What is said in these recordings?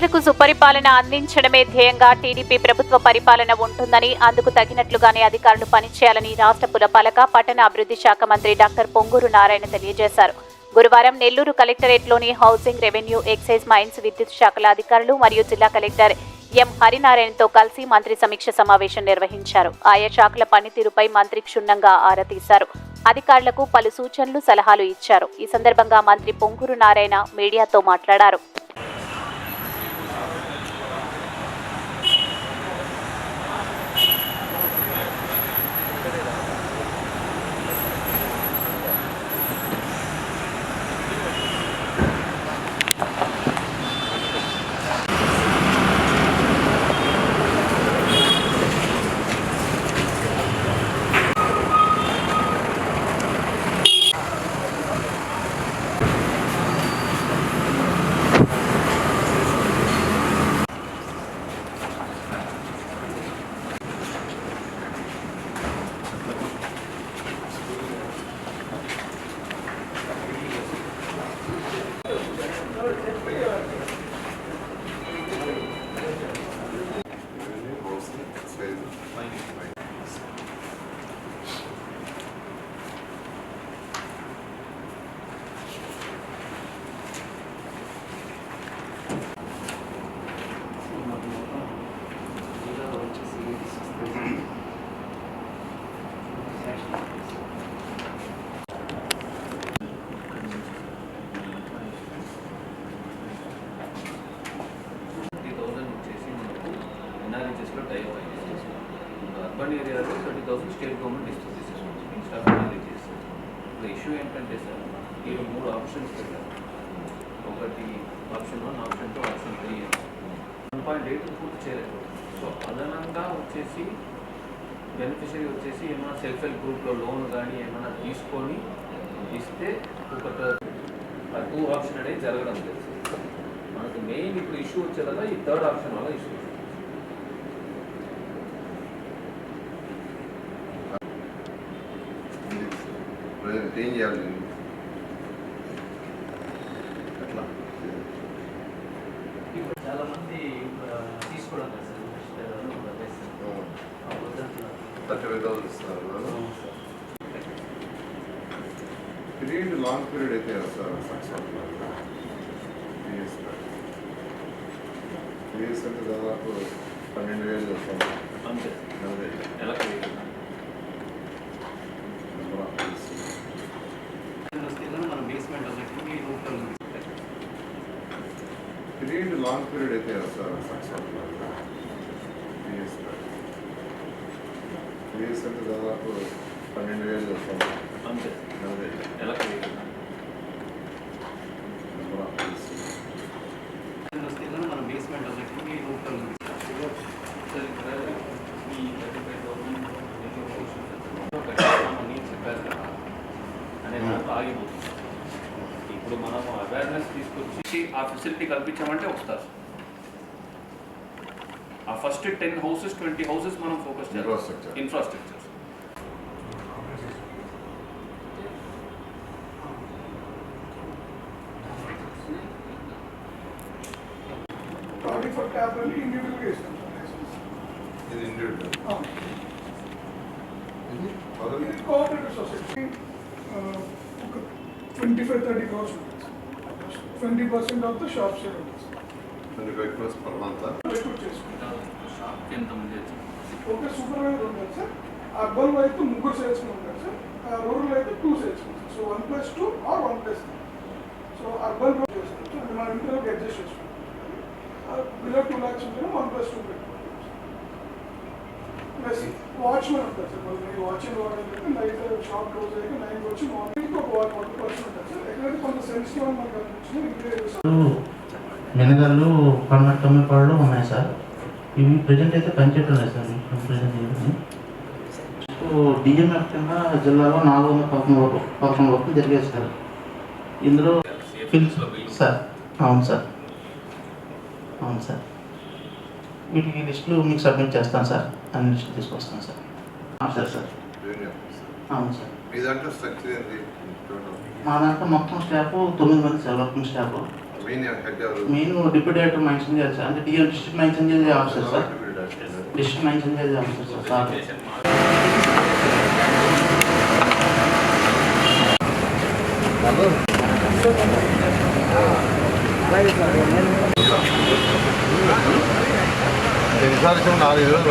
ప్రజలకు సుపరిపాలన అందించడమే ధ్యేయంగా టీడీపీ ప్రభుత్వ పరిపాలన ఉంటుందని అందుకు తగినట్లుగానే అధికారులు పనిచేయాలని రాష్ట్ర పురపాలక పట్టణ అభివృద్ధి శాఖ మంత్రి డాక్టర్ పొంగూరు నారాయణ తెలియజేశారు. గురువారం నెల్లూరు కలెక్టరేట్లోని హౌసింగ్ రెవెన్యూ ఎక్సైజ్ మైన్స్ విద్యుత్ శాఖల అధికారులు మరియు జిల్లా కలెక్టర్ ఎం హరినారాయణతో కలిసి మంత్రి సమీక్ష సమావేశం నిర్వహించారు. ఆయా శాఖల పనితీరుపై మంత్రి క్షుణ్ణంగా ఆరా తీశారు. అధికారులకు పలు సూచనలు సలహాలు ఇచ్చారు. ఈ సందర్భంగా మంత్రి పొంగూరు నారాయణ మీడియాతో మాట్లాడారు. థర్టీ థౌసండ్ వచ్చేసి అర్బన్ ఏరియాలో థర్టీ థౌసండ్ స్టేట్ గవర్నమెంట్ ఇస్తుంది స్టాఫ్ ఎన్ఆర్హెచ్ఎస్ ఇప్పుడు ఇష్యూ ఏంటంటే సార్ మీరు మూడు ఆప్షన్స్ పెట్టారు ఒకటి option one option two option three one point eight పూర్తి చేయలేదు సో అదనంగా వచ్చేసి బెనిఫిషరీ వచ్చేసి ఏమైనా సెల్ఫ్ హెల్ప్ గ్రూప్లో లోన్ కానీ ఏమైనా తీసుకొని ఇస్తే ఒక టూ ఆప్షన్ అనేది జరగడం లేదు. మనకు మెయిన్ ఇప్పుడు ఇష్యూ వచ్చేదల్లా ఈ థర్డ్ ఆప్షన్ వల్ల ఇష్యూ ఏం చేయాలి? నేను నెక్స్ట్ థర్టీ ఫైవ్ థౌసండ్ ఇస్తున్నారు పీరియడ్ లాంగ్ పీరియడ్ అయితే సార్? త్రీస్ అంటే దాదాపు పన్నెండు వేలు వస్తుంది అంతే నలభై నెలకి నెంబర్ ఆఫ్ డేస్. వస్తే కానీ మనం బేస్మెంట్ ఒకటి రూపం పీరియడ్ లాంగ్ పీరియడ్ అయితే సార్? త్రీస్ అంటే దాదాపు పన్నెండు వేలు అంతే నలభై నెలకి నెంబర్ ఆఫ్ డేస్. వస్తే కానీ మనం బేస్మెంట్ ఒకటి రూపం సార్ ఇక్కడ ఈ థర్టీ ఫైవ్ థౌసండ్ నీడ్స్ చెప్పారు కదా అనే దాంట్లో ఆగిపోతుంది ఇప్పుడు మనం అవేర్నెస్ తీసుకొచ్చి ఆ ఫెసిలిటీ కల్పించామంటే వస్తారు ఆ first ten houses twenty houses మనం ఫోకస్ చేయాలి Infrastructure. Infrastructure twenty four tab అని ఇండివిజువల్గా ఇస్తాం ఇది ఇండివిజువల్ సార్ ఇది మొదలు ఇది కోఆపరేటివ్ సొసైటీ ఒక ట్వంటీ ఫైవ్ థర్టీ క్రోర్స్ ఉంటుంది twenty percent of the shop share twenty five crores per month? Recruit చేసుకుంటాం. షాప్కి ఎంతమంది ఒక సూపర్వైజర్ ఉంటుంది సార్. అర్బన్ అయితే ముగ్గురు సేల్స్మెన్ ఉంటారు సార్. రూరల్ అయితే two salesmen sir so one plus two or one plus three. So urban road చేస్తాం. సో అది మన ఇంటర్లోకి అడ్జస్ట్ చేసుకుంటాం. బిలో టూ ల్యాక్స్ ఉంటేనే వన్ ప్లస్ టూ పెట్టుకుంటాం ప్లస్ వాచ్మెన్ ఉంటారు సార్. మరి మీరు వాచ్ అండ్ వాటర్ అయితే నైట్ షాప్ క్లోజ్ అయితే నైన్ వచ్చి మార్నింగ్ ఒక వాచ్ వన్ పర్సన్ ఉంటుంది మినగళ్ళు పన్న తొమ్మిది ఉన్నాయి సార్. ఇవి ప్రజెంట్ అయితే పనిచేయటం లేదు సార్ ప్రజెంట్ ఇవన్నీ డిఎంఎఫ్ కింద జిల్లాలో నాలుగు వందల పదకొండు వరకు పదకొండు వరకు జరిగేది సార్. ఇందులో ఫిల్ సార్ అవును సార్. అవును సార్. వీటికి లిస్టులు మీకు సబ్మిట్ చేస్తాను సార్. అన్ని లిస్టులు తీసుకొస్తాను సార్. Sir sir. అవును సార్. మీ దాంట్లో స్ట్రక్చర్ ఏంటి? మా దాంట్లో మొత్తం స్టాఫ్ తొమ్మిది మంది sir working staff main deputy director mention చేయాలి సార్ అంటే డిఎం డిస్ట్రిక్ట్ మెన్షన్ చేసే ఆఫీసర్ సార్ డిస్ట్రిక్ట్ మెన్షన్ చేసే ఆఫీసర్ సార్ సార్ విచారించిన నాలుగు రోజులు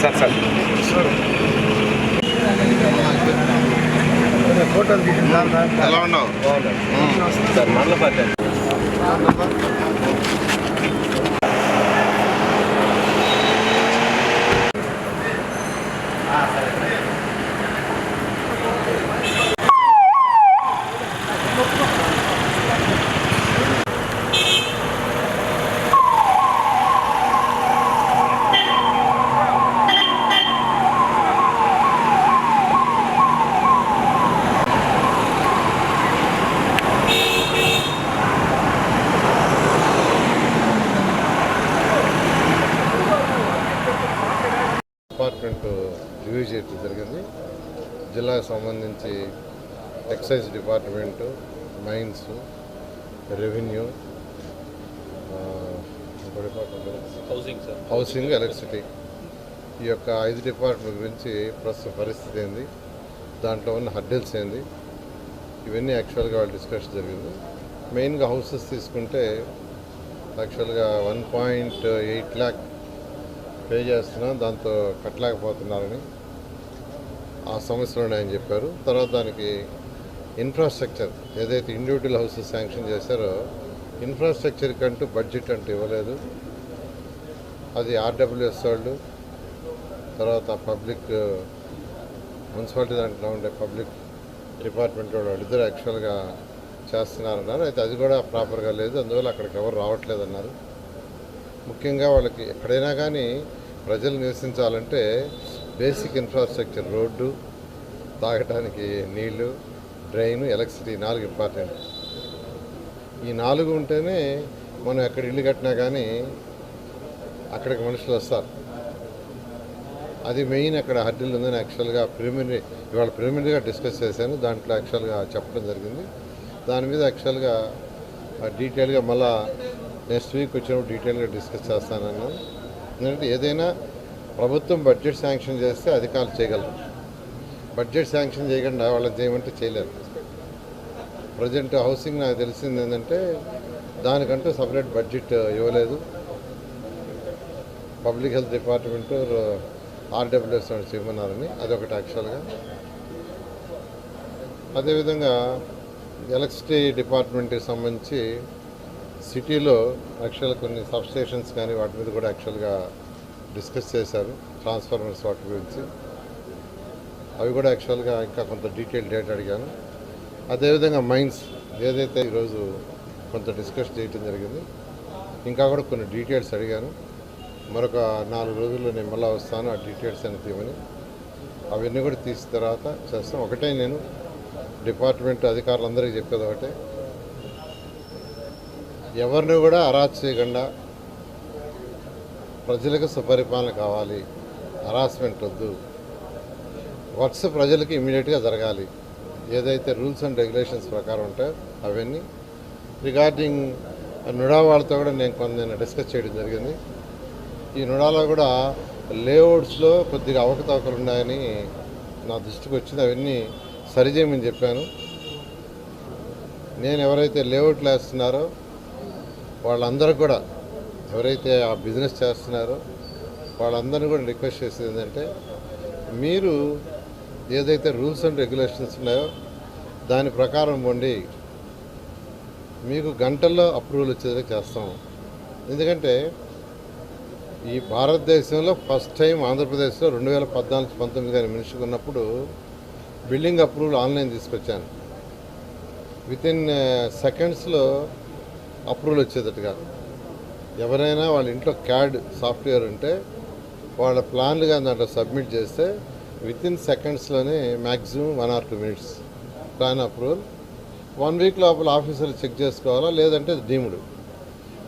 సార్ సార్ ఎలా ఉన్నావు సార్ మండలపల్లి డిపార్ట్మెంట్ రివ్యూ చేయడం జరిగింది జిల్లాకు సంబంధించి excise department mines revenue housing electricity. ఈ యొక్క ఐదు డిపార్ట్మెంట్ గురించి ప్రస్తుత పరిస్థితి ఏంది? దాంట్లో ఉన్న హడ్డిల్స్ ఏంది? ఇవన్నీ యాక్చువల్గా వాళ్ళు డిస్కస్ జరిగింది. మెయిన్గా హౌసెస్ తీసుకుంటే యాక్చువల్గా one point eight lakh pay చేస్తున్నాం దాంతో కట్టలేకపోతున్నారని ఆ సమస్యలు ఉన్నాయని చెప్పారు. తర్వాత దానికి ఇన్ఫ్రాస్ట్రక్చర్ ఏదైతే ఇండివిజువల్ హౌసెస్ శాంక్షన్ చేశారో ఇన్ఫ్రాస్ట్రక్చర్ కంటూ బడ్జెట్ అంటూ ఇవ్వలేదు. అది ఆర్డబ్ల్యూఎస్ వాళ్ళు తర్వాత పబ్లిక్ మున్సిపాలిటీ దాంట్లో ఉండే పబ్లిక్ డిపార్ట్మెంట్ వాళ్ళు ఇద్దరు యాక్చువల్గా చేస్తున్నారన్నారు. అయితే అది కూడా ప్రాపర్గా లేదు. అందువల్ల అక్కడికి ఎవరు రావట్లేదన్నారు ముఖ్యంగా వాళ్ళకి ఎక్కడైనా కానీ ప్రజలు నివసించాలంటే బేసిక్ ఇన్ఫ్రాస్ట్రక్చర్ రోడ్డు తాగటానికి నీళ్ళు డ్రైన్ ఎలక్ట్రిసిటీ నాలుగు ఇంపార్టెంట్. ఈ నాలుగు ఉంటేనే మనం ఎక్కడ ఇల్లు కట్టినా కానీ అక్కడికి మనుషులు వస్తారు. అది మెయిన్ అక్కడ హడ్డిల్ ఉందని యాక్చువల్గా ప్రిలిమినరీ ఇవాళ ప్రిలిమినరీగా డిస్కస్ చేశాను దాంట్లో యాక్చువల్గా చెప్పడం జరిగింది. దాని మీద యాక్చువల్గా డీటెయిల్గా మళ్ళా నెక్స్ట్ వీక్ వచ్చినప్పుడు డీటెయిల్గా డిస్కస్ చేస్తానన్నాను. ఎందుకంటే ఏదైనా ప్రభుత్వం బడ్జెట్ శాంక్షన్ చేస్తే అధికారులు చేయగలరు. బడ్జెట్ శాంక్షన్ చేయకుండా వాళ్ళని చేయమంటే చేయలేరు. ప్రజెంట్ హౌసింగ్ నాకు తెలిసింది ఏంటంటే దానికంటూ సపరేట్ బడ్జెట్ ఇవ్వలేదు. పబ్లిక్ హెల్త్ డిపార్ట్మెంట్ ఆర్డబ్ల్యూఎస్ వాళ్ళు చేయమన్నారని అదొకటి యాక్చువల్గా అదేవిధంగా ఎలక్ట్రిసిటీ డిపార్ట్మెంట్కి సంబంధించి సిటీలో యాక్చువల్ కొన్ని సబ్స్టేషన్స్ కానీ వాటి మీద కూడా యాక్చువల్గా డిస్కస్ చేశారు ట్రాన్స్ఫార్మర్స్ వాటి గురించి. అవి కూడా యాక్చువల్గా ఇంకా కొంత డీటెయిల్ డేట్ అడిగాను. అదేవిధంగా మైన్స్ ఏదైతే ఈరోజు కొంత డిస్కస్ చేయటం జరిగింది ఇంకా కూడా కొన్ని డీటెయిల్స్ అడిగాను. మరొక నాలుగు రోజుల్లో నేను మళ్ళీ వస్తాను ఆ డీటెయిల్స్ అని తీయమని. అవన్నీ కూడా తీసిన తర్వాత చేస్తాం. ఒకటే నేను డిపార్ట్మెంట్ అధికారులందరికీ చెప్పేది ఒకటే. ఎవరిని కూడా అరాచ్ చేయకుండా ప్రజలకు సుపరిపాలన కావాలి. హరాస్మెంట్ వద్దు. వర్క్స్ ప్రజలకి ఇమీడియట్గా జరగాలి. ఏదైతే రూల్స్ అండ్ రెగ్యులేషన్స్ ప్రకారం ఉంటాయో అవన్నీ. రిగార్డింగ్ నుడా వాళ్ళతో కూడా నేను కొంత నేను డిస్కస్ చేయడం జరిగింది. ఈ నుడాలో కూడా లేఅవుట్స్లో కొద్దిగా అవకతవకలు ఉన్నాయని నా దృష్టికి వచ్చింది. అవన్నీ సరిచేయమని చెప్పాను. నేను ఎవరైతే లేఅవుట్లు వేస్తున్నారో వాళ్ళందరూ కూడా ఎవరైతే ఆ బిజినెస్ చేస్తున్నారో వాళ్ళందరినీ కూడా రిక్వెస్ట్ చేసేది ఏంటంటే మీరు ఏదైతే రూల్స్ అండ్ రెగ్యులేషన్స్ ఉన్నాయో దాని ప్రకారం ఉండి మీకు గంటల్లో అప్రూవల్ వచ్చేది చేస్తాం. ఎందుకంటే ఈ భారతదేశంలో ఫస్ట్ టైం ఆంధ్రప్రదేశ్లో రెండు వేల పద్నాలుగు పంతొమ్మిది గారి మినిస్టర్ ఉన్నప్పుడు బిల్డింగ్ అప్రూవల్ ఆన్లైన్ తీసుకొచ్చాను. విత్ ఇన్ సెకండ్స్లో అప్రూవల్ వచ్చేటట్టుగా ఎవరైనా వాళ్ళ ఇంట్లో క్యాడ్ సాఫ్ట్వేర్ ఉంటే వాళ్ళ ప్లాన్లు కానీ దాంట్లో సబ్మిట్ చేస్తే within సెకండ్స్లోనే maximum one or two minutes plan approval one week లోపల ఆఫీసర్లు చెక్ చేసుకోవాలా లేదంటే డీముడు.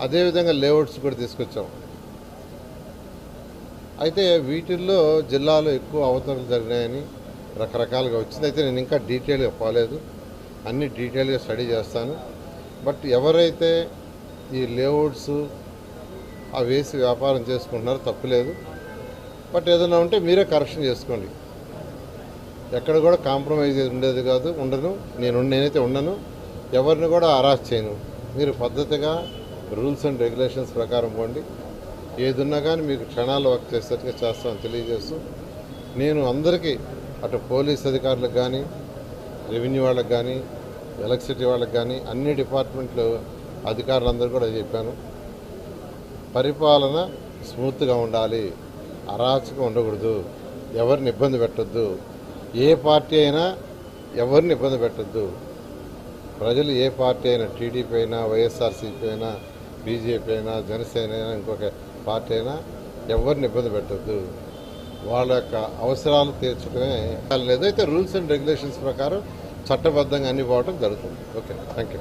అదేవిధంగా లేఅవుట్స్ కూడా తీసుకొచ్చాం. అయితే వీటిల్లో జిల్లాలో ఎక్కువ అవతరణలు జరిగినాయని రకరకాలుగా వచ్చింది. అయితే నేను ఇంకా డీటెయిల్గా పోలేదు. అన్ని డీటెయిల్గా స్టడీ చేస్తాను. బట్ ఎవరైతే ఈ లేఅవుట్స్ ఆ వేసి వ్యాపారం చేసుకుంటున్నారు తప్పులేదు బట్ ఏదైనా ఉంటే మీరే కరెక్షన్ చేసుకోండి. ఎక్కడ కూడా కాంప్రమైజ్ ఉండేది కాదు ఉండను. నేను నేనైతే ఉండను. ఎవరిని కూడా అరాస్ట్ చేయను. మీరు పద్ధతిగా రూల్స్ అండ్ రెగ్యులేషన్స్ ప్రకారం పోండి. ఏదున్నా కానీ మీకు క్షణాలు వర్క్ చేసేట్టుగా చేస్తామని తెలియజేస్తూ నేను అందరికీ అటు పోలీస్ అధికారులకు కానీ రెవెన్యూ వాళ్ళకి కానీ ఎలక్ట్రిసిటీ వాళ్ళకి కానీ అన్ని డిపార్ట్మెంట్లు అధికారులందరూ కూడా చెప్పాను. పరిపాలన స్మూత్గా ఉండాలి. అరాచకం ఉండకూడదు. ఎవరిని ఇబ్బంది పెట్టద్దు. ఏ పార్టీ అయినా ఎవరిని ఇబ్బంది పెట్టొద్దు. ప్రజలు ఏ పార్టీ అయినా టీడీపీ అయినా వైఎస్ఆర్సీపీ అయినా బీజేపీ అయినా జనసేన అయినా ఇంకొక పార్టీ అయినా ఎవరిని ఇబ్బంది పెట్టొద్దు. వాళ్ళ యొక్క అవసరాలు తీర్చడమే లేదు. రూల్స్ అండ్ రెగ్యులేషన్స్ ప్రకారం చట్టబద్ధంగా అన్ని పోవడం జరుగుతుంది. ఓకే. Thank you